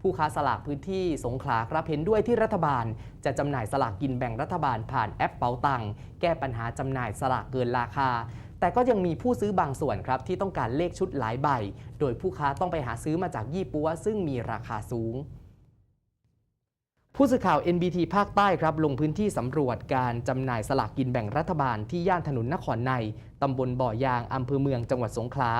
ผู้ค้าสลากพื้นที่สงขลาครับเห็นด้วยที่รัฐบาล จะจำหน่ายสลากกินแบ่งรัฐบาลผ่านแอปเป๋าตังแก้ปัญหาจำหน่ายสลากเกินราคา แต่ก็ยังมีผู้ซื้อบางส่วนครับที่ต้องการเลขชุดหลายใบ โดยผู้ค้าต้องไปหาซื้อมาจากยี่ปัวซึ่งมีราคาสูงผู้สื่อข่าว NBT ภาคใต้ครับลงพื้นที่สำรวจการจำหน่ายสลากกินแบ่งรัฐบาลที่ย่านถนนนครในตำบลบ่อยางอำเภอเมืองจังหวัดสงขลา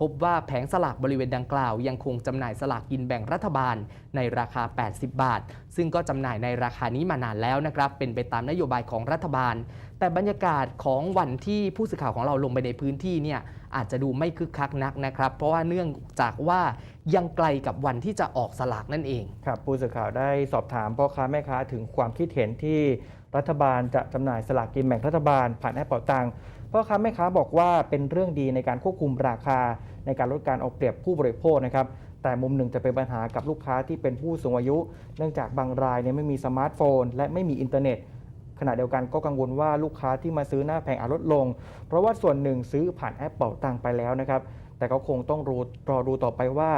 พบว่าแผงสลากบริเวณดังกล่าว ยังคงจำหน่ายสลากกินแบ่งรัฐบาลในราคา 80 บาท ซึ่งก็จำหน่ายในราคานี้มานานแล้วนะครับ เป็นไปตามนโยบายของรัฐบาล แต่บรรยากาศของวันที่ผู้สื่อข่าวของเราลงไปในพื้นที่เนี่ยอาจจะดูไม่คึกคักนักนะครับ เพราะว่าเนื่องจากว่ายังไกลกับวันที่จะออกสลากนั่นเองครับผู้สื่อข่าวได้สอบถามพ่อค้าแม่ค้าถึงความคิดเห็นที่รัฐบาลจะจำหน่ายสลากกินแบ่งรัฐบาลผ่านแอปเป่าตัง พ่อค้าแม่ค้าบอกว่าเป็นเรื่องดีในการควบคุมราคา ในการลดการเอาเปรียบผู้บริโภคนะครับแต่มุมหนึ่งจะเป็นปัญหากับลูกค้าที่เป็นผู้สูงอายุ เนื่องจากบางรายเนี่ยไม่มีสมาร์ทโฟน และไม่มีอินเทอร์เน็ตขณะเดียวกันก็กังวลว่าลูกค้าที่มาซื้อหน้าแผงอาจลดลง เพราะว่าส่วนหนึ่งซื้อผ่านแอปเป่าตังไปแล้วนะครับ แต่ก็คงต้องรอรอดูต่อไปว่า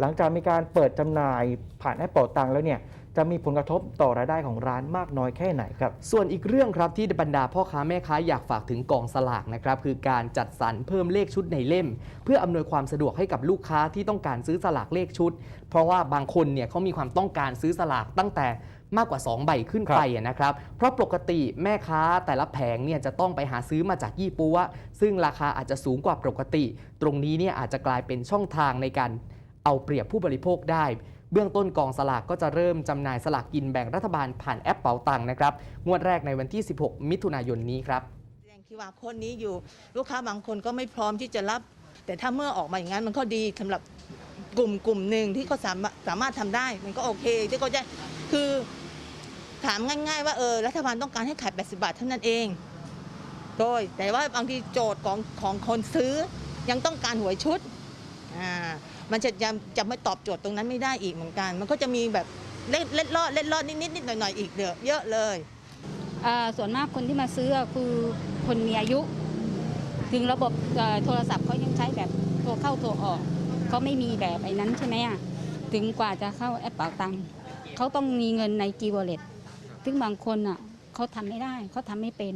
หลังจากมีการเปิดจำหน่ายผ่านแอปเป่าตังแล้วเนี่ย จะมีผลกระทบต่อรายได้ของร้านมากน้อยแค่ไหนครับ ส่วนอีกเรื่องครับที่บรรดาพ่อค้าแม่ค้าอยากฝากถึงกองสลากนะครับคือการจัดสรรเพิ่มเลขชุดในเล่ม เพื่ออำนวยความสะดวกให้กับลูกค้าที่ต้องการซื้อสลากเลขชุด เพราะว่าบางคนเนี่ยเขามีความต้องการซื้อสลากตั้งแต่มากกว่า 2 ใบขึ้นไปอะนะครับ เพราะปกติแม่ค้าแต่ละแผงเนี่ยจะต้องไปหาซื้อมาจากยี่ปัว ซึ่งราคาอาจจะสูงกว่าปกติ ตรงนี้เนี่ยอาจจะกลายเป็นช่องทางในการเอาเปรียบผู้บริโภคได้ เบื้องต้นกองสลากก็จะเริ่มจำหน่ายสลากกินแบ่งรัฐบาลผ่านแอปเป๋าตังค์นะครับ งวดแรกในวันที่ 16 มิถุนายนนี้ครับแสดงคิวอาค้ดนี้อยู่ลูกค้าบางคนก็ไม่พร้อมที่จะรับ แต่ถ้าเมื่อออกมาอย่างนั้นมันก็ดีสำหรับกลุ่มกลุ่มหนึ่งที่เขาสามารถสามารถทำได้ มันก็โอเคที่เขาจะคือถามง่าย ๆ ว่าเออรัฐบาลต้องการให้ขาย 80 บาทเท่านั้นเองโดยแต่ว่าบางทีโจทย์ของของคนซื้อยังต้องการหวยชุด อ่ามันจะจะจะไม่ตอบโจทย์ตรงนั้นไม่ได้อีกเหมือนกัน มันก็จะมีแบบเล็ดเล็ดลอดเล็ดลอดนิดนิดนิดหน่อยหน่อยๆอีกเยอะเยอะเลย อ่าส่วนมากคนที่มาซื้อคือคนมีอายุ ถึงระบบเอ่อโทรศัพท์เขายังใช้แบบโทรเข้าโทรออกเขาไม่มีแบบไอ้นั้นใช่ไหมอะถึงกว่าจะเข้าแอปเป๋าตังค์เขาต้องมีเงินใน g w a l l e t ซึ่งบางคนอะเขาทำไม่ได้เขาทำไม่เป็น